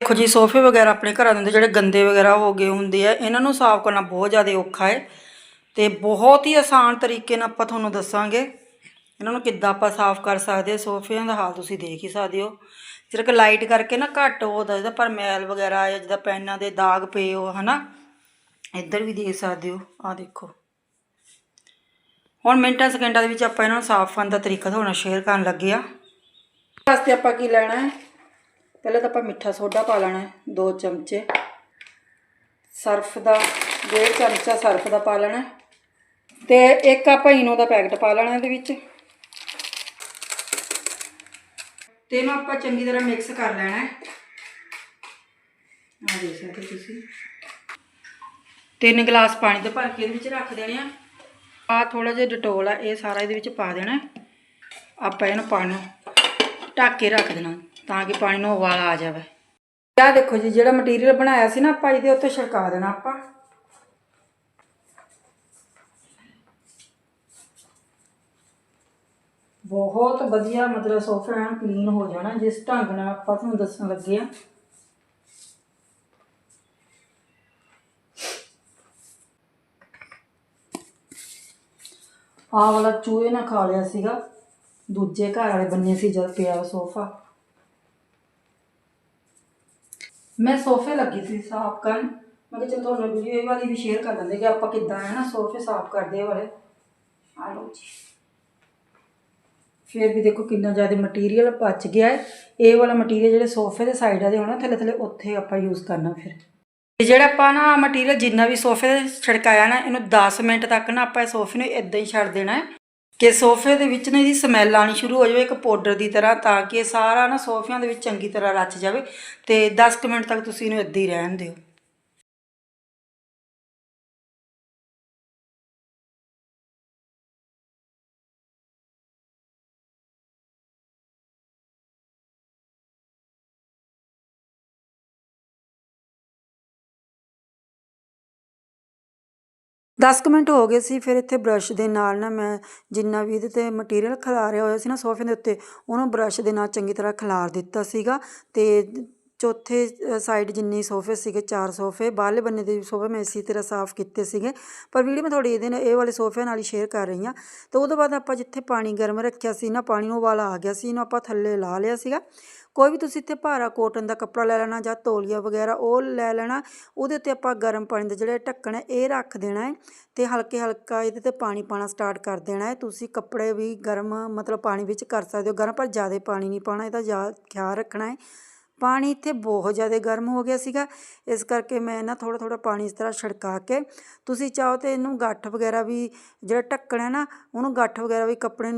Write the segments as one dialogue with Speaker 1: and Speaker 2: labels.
Speaker 1: ਦੇਖੋ ਜੀ, ਸੋਫੇ ਵਗੈਰਾ ਆਪਣੇ ਘਰਾਂ ਦੇ ਹੁੰਦੇ ਜਿਹੜੇ ਗੰਦੇ ਵਗੈਰਾ ਹੋ ਗਏ ਹੁੰਦੇ ਆ, ਇਹਨਾਂ ਨੂੰ ਸਾਫ਼ ਕਰਨਾ ਬਹੁਤ ਜ਼ਿਆਦਾ ਔਖਾ ਹੈ ਤੇ ਬਹੁਤ ਹੀ ਆਸਾਨ ਤਰੀਕੇ ਨਾਲ ਆਪਾਂ ਤੁਹਾਨੂੰ ਦੱਸਾਂਗੇ ਇਹਨਾਂ ਨੂੰ ਕਿੱਦਾਂ ਆਪਾਂ ਸਾਫ਼ ਕਰ ਸਕਦੇ ਸੋਫਿਆਂ ਦਾ ਹਾਲ ਤੁਸੀਂ ਦੇਖ ਹੀ ਸਕਦੇ ਹੋ। ਸਿਰਫ ਲਾਈਟ ਕਰਕੇ ਨਾ ਘੱਟ ਉਹ ਦੱਸਦਾ ਪਰ ਮੈਲ ਵਗੈਰਾ ਆ ਜਿੱਦਾਂ ਪੈਨਾਂ ਦੇ ਦਾਗ ਪਏ ਹੋ, ਹਨਾ? ਇੱਧਰ ਵੀ ਦੇਖ ਸਕਦੇ ਹੋ, ਆਹ ਦੇਖੋ। ਹੁਣ ਮਿੰਟਾਂ ਸਕਿੰਟਾਂ ਦੇ ਵਿੱਚ ਆਪਾਂ ਇਹਨਾਂ ਨੂੰ ਸਾਫ਼ ਕਰਨ ਦਾ ਤਰੀਕਾ ਤੁਹਾਨੂੰ ਸ਼ੇਅਰ ਕਰਨ ਲੱਗੇ ਆ ਵਾਸਤੇ ਆਪਾਂ ਕੀ ਲੈਣਾ ਹੈ? ਪਹਿਲਾਂ ਤਾਂ ਆਪਾਂ ਮਿੱਠਾ ਸੋਡਾ ਪਾ ਲੈਣਾ ਹੈ 2 ਚਮਚੇ। ਸਰਫ ਦਾ, ਡੇਢ ਚਮਚਾ ਸਰਫ ਦਾ ਪਾ ਲੈਣਾ ਹੈ। ਤੇ ਇੱਕ ਆਪਾਂ ਇਨੋ ਦਾ ਪੈਕਟ ਪਾ ਲੈਣਾ ਇਹਦੇ ਵਿੱਚ। ਤੇ ਇਹਨੂੰ ਆਪਾਂ ਚੰਗੀ ਤਰ੍ਹਾਂ ਮਿਕਸ ਕਰ ਲੈਣਾ ਹੈ। ਆ ਦੇਖ ਸਕਦੇ ਤੁਸੀਂ। ਤਿੰਨ ਗਲਾਸ ਪਾਣੀ ਦੇ ਭਰ ਕੇ ਇਹਦੇ ਵਿੱਚ ਰੱਖ ਦੇਣੇ ਆ। ਆ ਥੋੜਾ ਜਿਹਾ ਡਟੋਲ ਆ, ਇਹ ਸਾਰਾ ਇਹਦੇ ਵਿੱਚ ਪਾ ਦੇਣਾ ਆਪਾਂ ਇਹਨੂੰ ਪਾਣੀ ਢੱਕ ਕੇ ਰੱਖ ਦੇਣਾ। ਤਾਂ ਕਿ ਪਾਣੀ ਨੂੰ ਉਬਾਲ ਆ ਜਾਵੇ। ਆਹ ਦੇਖੋ ਜੀ, ਜਿਹੜਾ ਮਟੀਰੀਅਲ ਬਣਾਇਆ ਸੀ ਨਾ ਆਪਾਂ, ਇਹਦੇ ਉੱਤੇ ਛਿੜਕਾ ਦੇਣਾ ਆਪਾਂ। ਬਹੁਤ ਵਧੀਆ, ਮਤਲਬ ਸੋਫਾ ਐਨ ਕਲੀਨ ਹੋ ਜਾਣਾ, ਜਿਸ ਢੰਗ ਨਾਲ ਆਪਾਂ ਤੁਹਾਨੂੰ ਦੱਸਣ ਲੱਗੇ ਆ ਆਹ ਵਾਲਾ ਚੂਹੇ ਨਾ ਖਾ ਲਿਆ ਸੀਗਾ। ਦੂਜੇ ਘਰ ਵਾਲੇ ਬੰਨੇ ਸੀ ਜਦ ਪਿਆ ਸੋਫਾ ਮੈਂ ਸੋਫੇ ਲੱਗੀ ਸੀ ਸਾਫ਼ ਕਰਨ। ਮੈਂ ਕਿਹਾ ਚਲ ਤੁਹਾਨੂੰ ਵੀਡੀਓ ਇਹ ਵਾਲੀ ਵੀ ਸ਼ੇਅਰ ਕਰ ਦਿੰਦੇ ਕਿ ਆਪਾਂ ਕਿੱਦਾਂ ਹੈ ਨਾ ਸੋਫੇ ਸਾਫ਼ ਕਰਦੇ ਇਹ ਵਾਲੇ। ਆ ਲਓ ਜੀ। ਫਿਰ ਵੀ ਦੇਖੋ ਕਿੰਨਾ ਜ਼ਿਆਦਾ ਮਟੀਰੀਅਲ ਪਚ ਗਿਆ ਹੈ। ਇਹ ਵਾਲਾ ਮਟੀਰੀਅਲ ਜਿਹੜੇ ਸੋਫੇ ਦੇ ਸਾਈਡਾਂ ਦੇ ਹੋਣਾ, ਥੱਲੇ ਥੱਲੇ ਉੱਥੇ ਆਪਾਂ ਯੂਜ਼ ਕਰਨਾ ਫਿਰ। ਤੇ ਜਿਹੜਾ ਆਪਾਂ ਨਾ ਮਟੀਰੀਅਲ ਜਿੰਨਾ ਵੀ ਸੋਫੇ ਤੇ ਛਿੜਕਾਇਆ ਨਾ, ਇਹਨੂੰ 10 ਮਿੰਟ ਤੱਕ ਨਾ ਆਪਾਂ ਇਹ ਸੋਫੇ ਨੂੰ ਇਦਾਂ ਹੀ ਛੱਡ ਦੇਣਾ ਹੈ। ਕਿ ਸੋਫੇ ਦੇ ਵਿੱਚ ਨਾ ਇਹਦੀ ਸਮੈਲ ਆਣੀ ਸ਼ੁਰੂ ਹੋ ਜਾਵੇ ਇੱਕ ਪਾਊਡਰ ਦੀ ਤਰ੍ਹਾਂ ਤਾਂ ਕਿ ਇਹ ਸਾਰਾ ਨਾ ਸੋਫਿਆਂ ਦੇ ਵਿੱਚ ਚੰਗੀ ਤਰ੍ਹਾਂ ਰਚ ਜਾਵੇ ਤੇ 10 ਕੁ ਮਿੰਟ ਤੱਕ ਤੁਸੀਂ ਇਹਨੂੰ ਇੱਦਾਂ ਹੀ ਰਹਿਣ ਦਿਓ। ਦਸ ਕੁ ਮਿੰਟ ਹੋ ਗਏ ਸੀ, ਫਿਰ ਇੱਥੇ ਬ੍ਰਸ਼ ਦੇ ਨਾਲ ਨਾ ਮੈਂ ਜਿੰਨਾ ਵੀ ਇਹਦੇ ਤੇ ਮਟੀਰੀਅਲ ਖਿਲਾਰਿਆ ਹੋਇਆ ਸੀ ਨਾ ਸੋਫੇ ਦੇ ਉੱਤੇ, ਉਹਨੂੰ ਬ੍ਰਸ਼ ਦੇ ਨਾਲ ਚੰਗੀ ਤਰ੍ਹਾਂ ਖਿਲਾਰ ਦਿੱਤਾ ਸੀਗਾ ਤੇ ਚੌਥੇ ਸਾਈਡ ਜਿੰਨੇ ਸੋਫੇ ਸੀਗੇ, ਚਾਰ ਸੋਫੇ, ਬਾਹਰਲੇ ਬੰਨੇ ਦੇ ਸੋਫੇ ਮੈਂ ਇਸੇ ਤਰ੍ਹਾਂ ਸਾਫ਼ ਕੀਤੇ ਸੀਗੇ। ਪਰ ਵੀਡੀਓ ਮੈਂ ਤੁਹਾਡੀ ਇਹਦੇ ਨਾਲ, ਇਹ ਵਾਲੇ ਸੋਫਿਆਂ ਨਾਲ ਹੀ ਸ਼ੇਅਰ ਕਰ ਰਹੀ ਹਾਂ। ਤੇ ਉਹਦੇ ਬਾਅਦ ਆਪਾਂ ਜਿੱਥੇ ਪਾਣੀ ਗਰਮ ਰੱਖਿਆ ਸੀ ਨਾ, ਪਾਣੀ ਨੂੰ ਉਬਾਲਾ ਆ ਗਿਆ ਸੀ, ਇਹਨੂੰ ਆਪਾਂ ਥੱਲੇ ਲਾ ਲਿਆ ਸੀਗਾ। ਕੋਈ ਵੀ ਤੁਸੀਂ ਇੱਥੇ ਭਾਰਾ ਕੋਟਨ ਦਾ ਕੱਪੜਾ ਲੈ ਲੈਣਾ ਜਾਂ ਤੌਲੀਆ ਵਗੈਰਾ, ਉਹ ਲੈ ਲੈਣਾ, ਉਹਦੇ ਉੱਤੇ ਆਪਾਂ ਗਰਮ ਪਾਣੀ ਦਾ ਜਿਹੜਾ ਢੱਕਣ ਹੈ ਇਹ ਰੱਖ ਦੇਣਾ ਹੈ ਤੇ ਹਲਕੇ ਹਲਕਾ ਇਹਦੇ ਤੇ ਪਾਣੀ ਪਾਣਾ ਸਟਾਰਟ ਕਰ ਦੇਣਾ ਹੈ। ਤੁਸੀਂ ਕੱਪੜੇ ਵੀ ਗਰਮ ਮਤਲਬ ਪਾਣੀ ਵਿੱਚ ਕਰ ਸਕਦੇ ਹੋ ਗਰਮ, ਪਰ ਜ਼ਿਆਦਾ ਪਾਣੀ ਨਹੀਂ ਪਾਣਾ ਇਹਦਾ ਜ਼ਿਆਦਾ ਖਿਆਲ ਰੱਖਣਾ ਹੈ। ਪਾਣੀ ਇੱਥੇ ਬਹੁਤ ਜ਼ਿਆਦਾ ਗਰਮ ਹੋ ਗਿਆ ਸੀਗਾ। ਇਸ ਕਰਕੇ ਮੈਂ ਨਾ ਥੋੜਾ ਥੋੜਾ ਪਾਣੀ ਇਸ ਤਰ੍ਹਾਂ ਛਿੜਕਾ ਕੇ ਤੁਸੀਂ ਚਾਹੋ ਤੇ ਇਹਨੂੰ ਗੱਠ ਵਗੈਰਾ ਵੀ ਜਿਹੜਾ ਢੱਕਣ ਹੈ ਨਾ, ਉਹਨੂੰ ਗੱਠ ਵਗੈਰਾ ਵੀ ਕੱਪੜੇ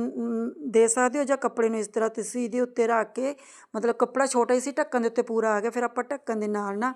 Speaker 1: ਦੇ ਸਕਦੇ ਹੋ ਜਾਂ ਕੱਪੜੇ ਨੂੰ ਇਸ ਤਰ੍ਹਾਂ ਤੁਸੀਂ ਇਹਦੇ ਉੱਤੇ ਰੱਖ ਕੇ ਮਤਲਬ ਕੱਪੜਾ ਛੋਟਾ ਹੀ ਸੀ, ਢੱਕਣ ਦੇ ਉੱਤੇ ਪੂਰਾ ਆ ਗਿਆ, ਫਿਰ ਆਪਾਂ ਢੱਕਣ ਦੇ ਨਾਲ ਨਾ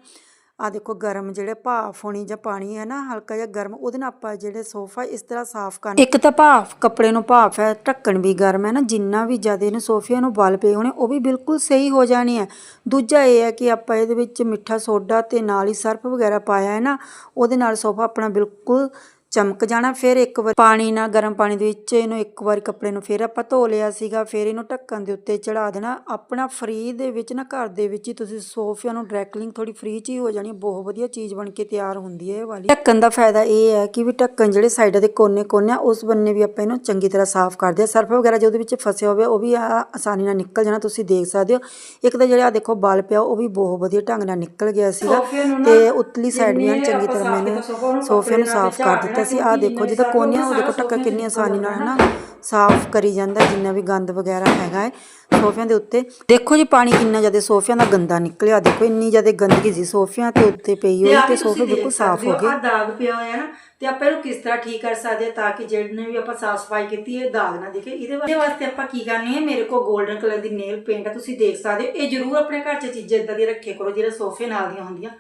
Speaker 1: ਆ ਦੇਖੋ ਗਰਮ ਜਿਹੜੇ ਭਾਫ ਹੋਣੀ ਜਾਂ ਪਾਣੀ ਹੈ ਨਾ, ਹਲਕਾ ਜਿਹਾ ਗਰਮ, ਉਹਦੇ ਨਾਲ ਆਪਾਂ ਜਿਹੜੇ ਸੋਫਾ ਇਸ ਤਰ੍ਹਾਂ ਸਾਫ਼ ਕਰਨਾ। ਇੱਕ ਤਾਂ ਭਾਫ, ਕੱਪੜੇ ਨੂੰ ਭਾਫ ਹੈ, ਢੱਕਣ ਵੀ ਗਰਮ ਹੈ ਨਾ, ਜਿੰਨਾ ਵੀ ਜ਼ਿਆਦਾ ਇਹਨੂੰ ਸੋਫਿਆਂ ਨੂੰ ਬਲ ਪਏ ਹੋਣੇ, ਉਹ ਵੀ ਬਿਲਕੁਲ ਸਹੀ ਹੋ ਜਾਣੀ ਹੈ ਦੂਜਾ ਇਹ ਹੈ ਕਿ ਆਪਾਂ ਇਹਦੇ ਵਿੱਚ ਮਿੱਠਾ ਸੋਡਾ ਤੇ ਨਾਲ ਹੀ ਸਰਫ ਵਗੈਰਾ ਪਾਇਆ ਹੈ ਨਾ, ਉਹਦੇ ਨਾਲ ਸੋਫਾ ਆਪਣਾ ਬਿਲਕੁਲ ਚਮਕ ਜਾਣਾ ਫਿਰ ਇੱਕ ਵਾਰ ਪਾਣੀ ਨਾਲ ਗਰਮ ਪਾਣੀ ਦੇ ਵਿੱਚ ਇਹਨੂੰ ਇੱਕ ਵਾਰ ਕੱਪੜੇ ਨੂੰ ਫਿਰ ਆਪਾਂ ਧੋ ਲਿਆ ਸੀਗਾ ਫਿਰ ਇਹਨੂੰ ਢੱਕਣ ਦੇ ਉੱਤੇ ਚੜਾ ਦੇਣਾ। ਆਪਣਾ ਫ੍ਰੀ ਦੇ ਵਿੱਚ ਨਾ ਘਰ ਦੇ ਵਿੱਚ ਹੀ ਤੁਸੀਂ ਸੋਫਿਆਂ ਨੂੰ ਡਰੈਕਲਿੰਗ ਥੋੜੀ ਫ੍ਰੀ ਚ ਹੀ ਹੋ ਜਾਣੀ। ਬਹੁਤ ਵਧੀਆ ਚੀਜ਼ ਬਣ ਕੇ ਤਿਆਰ ਹੁੰਦੀ ਹੈ ਇਹ ਵਾਲੀ। ਢੱਕਣ ਦਾ ਫਾਇਦਾ ਇਹ ਹੈ ਕਿ ਵੀ ਢੱਕਣ ਜਿਹੜੇ ਸਾਈਡਾਂ ਦੇ ਕੋਨੇ ਕੋਨੇ ਆ ਉਸ ਬੰਨੇ ਵੀ ਆਪਾਂ ਇਹਨੂੰ ਚੰਗੀ ਤਰ੍ਹਾਂ ਸਾਫ਼ ਕਰਦੇ ਆ ਸਰਫ ਵਗੈਰਾ ਜੇ ਉਹਦੇ ਵਿੱਚ ਫਸਿਆ ਹੋਵੇ ਉਹ ਵੀ ਆ ਆਸਾਨੀ ਨਾਲ ਨਿਕਲ ਜਾਣਾ ਤੁਸੀਂ ਦੇਖ ਸਕਦੇ ਹੋ। ਇੱਕ ਤਾਂ ਜਿਹੜਾ ਦੇਖੋ ਬਲ ਪਿਆ ਉਹ ਵੀ ਬਹੁਤ ਵਧੀਆ ਢੰਗ ਨਾਲ ਨਿਕਲ ਗਿਆ ਸੀਗਾ ਤੇ ਉਤਲੀ ਸਾਈਡ ਵੀ ਚੰਗੀ ਤਰ੍ਹਾਂ ਮੈंने ਸੋਫੇ ਨੂੰ ਸਾਫ਼ ਕਰ ਦਿੱਤਾ ਸੀ ਆਹ ਦੇਖੋ ਜਿਹਦਾ ਕੋਨਿਆਂ ਉਹ ਦੇਖੋ ਢੱਕਾ ਕਿੰਨੀ ਆਸਾਨੀ ਨਾਲ ਹਨਾ ਸਾਫ਼ ਕਰੀ ਜਾਂਦਾ ਜਿੰਨਾ ਵੀ ਗੰਦ ਵਗੈਰਾ ਹੈਗਾ ਹੈ ਸੋਫਿਆਂ ਦੇ ਉੱਤੇ। ਦੇਖੋ ਜੀ ਪਾਣੀ ਕਿੰਨਾ ਜ਼ਿਆਦਾ ਸੋਫਿਆਂ ਦਾ ਗੰਦਾ ਨਿਕਲਿਆ ਦੇਖੋ ਇੰਨੀ ਜ਼ਿਆਦਾ ਗੰਦਗੀ ਸੀ ਸੋਫਿਆਂ ਤੇ ਉੱਤੇ ਪਈ ਹੋਈ ਤੇ ਸੋਫੇ ਬਿਲਕੁਲ ਸਾਫ਼ ਹੋ ਗਏ। ਆ ਦਾਗ ਪਿਆ ਹੋਇਆ ਨਾ ਤੇ ਆਪਾਂ ਇਹਨੂੰ ਕਿਸ ਤਰ੍ਹਾਂ ਠੀਕ ਕਰ ਸਕਦੇ ਹਾਂ ਤਾਂ ਕਿ ਜਿਹੜੇ ਵੀ ਆਪਾਂ ਸਾਫ਼ ਸਫ਼ਾਈ ਕੀਤੀ ਹੈ ਦਾਗ ਨਾ ਦਿਖੇ। ਇਹਦੇ ਵਾਸਤੇ ਵਾਸਤੇ ਆਪਾਂ ਕੀ ਕਰਨੀ ਹੈ ਮੇਰੇ ਕੋਲ 골ਡਨ ਕਲਰ ਦੀ ਨੇਲ ਪੇਂਟ ਆ ਤੁਸੀਂ ਦੇਖ ਸਕਦੇ ਹੋ। ਇਹ ਜ਼ਰੂਰ ਆਪਣੇ ਘਰ 'ਚ ਚੀਜ਼ਾਂ ਇਦਾਂ ਦੀਆਂ ਰੱਖੇ ਕਰੋ ਜਿਹੜੇ ਸੋਫੇ ਨਾਲ ਦੀਆਂ ਹੁੰਦੀਆਂ।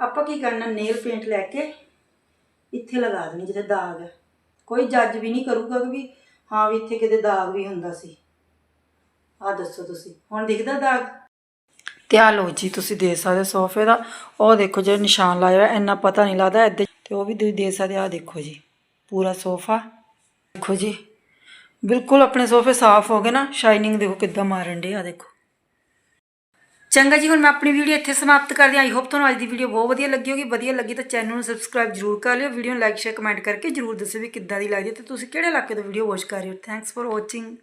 Speaker 1: ਆਪਾਂ ਕੀ ਕਰਨਾ ਨੇਲ ਪੇਂਟ ਲੈ ਕੇ ਇੱਥੇ ਲਗਾ ਦੇਣੀ ਜਿੱਥੇ ਦਾਗ ਹੈ। ਕੋਈ ਜੱਜ ਵੀ ਨਹੀਂ ਕਰੂਗਾ ਕਿ ਵੀ ਹਾਂ ਵੀ ਇੱਥੇ ਕਿਤੇ ਦਾਗ ਵੀ ਹੁੰਦਾ ਸੀ। ਆਹ ਦੱਸੋ ਤੁਸੀਂ, ਹੁਣ ਦਿਖਦਾ ਦਾਗ? ਤੇ ਆ ਲਓ ਜੀ, ਤੁਸੀਂ ਦੇ ਸਕਦੇ ਸੋਫੇ ਦਾ। ਉਹ ਦੇਖੋ ਜਿਹੜਾ ਨਿਸ਼ਾਨ ਲਾਇਆ ਹੋਇਆ, ਇੰਨਾ ਪਤਾ ਨਹੀਂ ਲੱਗਦਾ ਇੱਦਾਂ। ਤੇ ਉਹ ਵੀ ਤੁਸੀਂ ਦੇ ਸਕਦੇ ਆ ਦੇਖੋ ਜੀ, ਪੂਰਾ ਸੋਫਾ। ਦੇਖੋ ਜੀ, ਬਿਲਕੁਲ ਆਪਣੇ ਸੋਫੇ ਸਾਫ਼ ਹੋ ਗਏ ਨਾ ਸ਼ਾਈਨਿੰਗ ਦੇਖੋ ਕਿੱਦਾਂ ਮਾਰਨ ਡੇ ਆ ਦੇਖੋ। ਚੰਗਾ ਜੀ, ਹੁਣ ਮੈਂ ਆਪਣੀ ਵੀਡੀਓ ਇੱਥੇ ਸਮਾਪਤ ਕਰਦੀ ਹਾਂ। ਆਈ ਹੋਪ ਤੁਹਾਨੂੰ ਅੱਜ ਦੀ ਵੀਡੀਓ ਬਹੁਤ ਵਧੀਆ ਲੱਗੀ ਹੋਗੀ ਵਧੀਆ ਲੱਗੀ ਤਾਂ ਚੈਨਲ ਨੂੰ ਸਬਸਕ੍ਰਾਈਬ ਜਰੂਰ ਕਰ ਲਿਓ। ਵੀਡੀਓ ਨੂੰ ਲਾਈਕ ਸ਼ੇਅਰ ਕਮੈਂਟ ਕਰਕੇ ਜਰੂਰ ਦੱਸਿਓ ਵੀ ਕਿੱਦਾਂ ਦੀ ਲੱਗਦੀ ਹੈ ਤੇ ਤੁਸੀਂ ਕਿਹੜੇ ਇਲਾਕੇ ਤੋਂ ਵੀਡੀਓ ਵਾਚ ਕਰ ਰਹੇ ਹੋ। Thanks for watching